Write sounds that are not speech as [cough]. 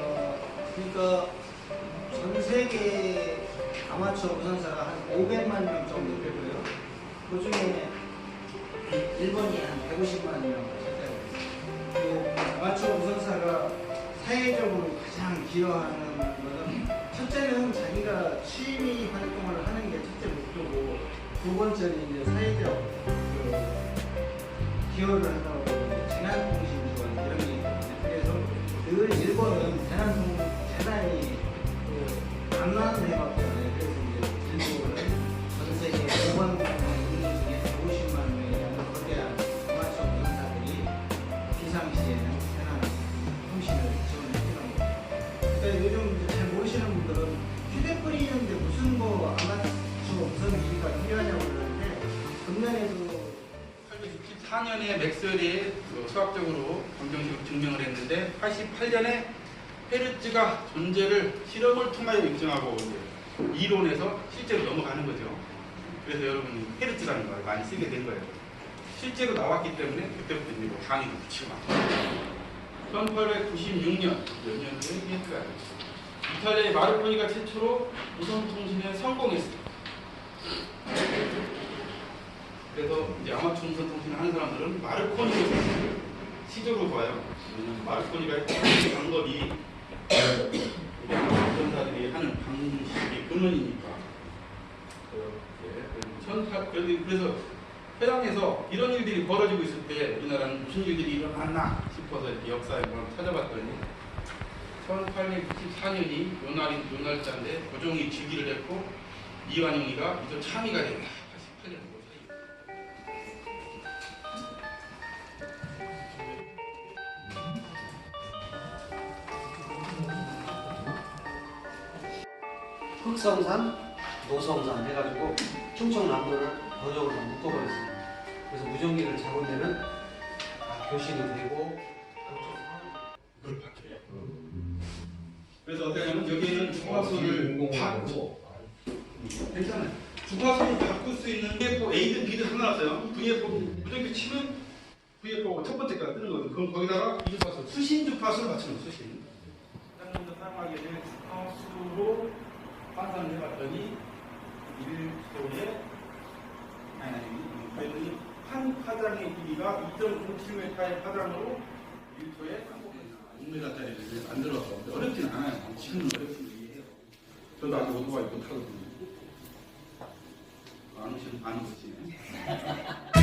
어, 그러니까 전 세계 아마추어 우선사가 한 500만 명 정도 되고요. 그 중에 일본이 한 150만 명 그리고 아마추어 우선사가 사회적으로 가장 기여하는 것은 첫째는 자기가 취미 활동을 하는 게 첫째 목표고 두 번째는 이제 사회적 그 기여를 한다고 이제 재난통신 1번은 대란 대단히 그안 나는 애 같잖아요. 그래서 이제 진도를 전 세계 5번 국민 중에 150만 명의 양을 거대한 동아수 의사들이 비상시에는 대란 통신을 지원했던 겁니다. 그러니까 요즘 잘 모르시는 분들은 휴대폰이 있는데 무슨 뭐 거안 가지고 무슨 일이 필요하냐고 그러는데 814년에 맥스웰이 그 수학적으로 검정식으로 증명을 했는데 88년에 헤르츠가 존재를 실험을 통하여 입증하고 이론에서 실제로 넘어가는 거죠. 그래서 여러분 헤르츠라는 걸 많이 쓰게 된 거예요. 실제로 나왔기 때문에 그때부터 이제 뭐 강의도 붙이고 막. 1896년 몇 년도에 헤르츠가 이탈리아의 마르코니가 최초로 무선 통신에 성공했어요. 그래서 이제 아마추어 무선 통신을 하는 사람들은 마르코니를 시적으로 봐요. 마르코니가 했던 방법이 아마추어사들이 하는 방식이 근원이니까. 그렇게. 1800 그래도 그래서 해당에서 이런 일들이 벌어지고 있을 때 우리나라는 무슨 일들이 일어났나 싶어서 이렇게 역사에 뭘 찾아봤더니 1894년이 요날이 요날자인데 고종이 즉위를 했고 이완용이가 이제 참의가 된다. 흑성산, 노성산 해가지고 충청남도를 도적으로 다 묶어버렸습니다. 그래서 무전기를 잡으면은 다 교신이 되고 그걸 바뀌어요. 그래서 어떻게 하면 여기는 주파수를 바꾸고 괜찮아요. 주파수를 바꿀 수 있는 VFO A든 B든 상관없어요. VFO 무전기 치면 VFO 첫 번째 가 뜨는 거거든. 그럼 거기다가 이 주파수 수신 주파수를 맞추는 수신. 사람들 사용하게 될 주파수로 환산을 해봤더니 1초에 아니 그랬더니 한 파장의 길이가 2.07m의 파장으로 1초에 6m짜리를 만들어서 어렵진 않아요. 지금은 어렵지만 이해해요. 저도 아직 오토바이 못 타거든요. 안 오시는 안 오시네. [laughs]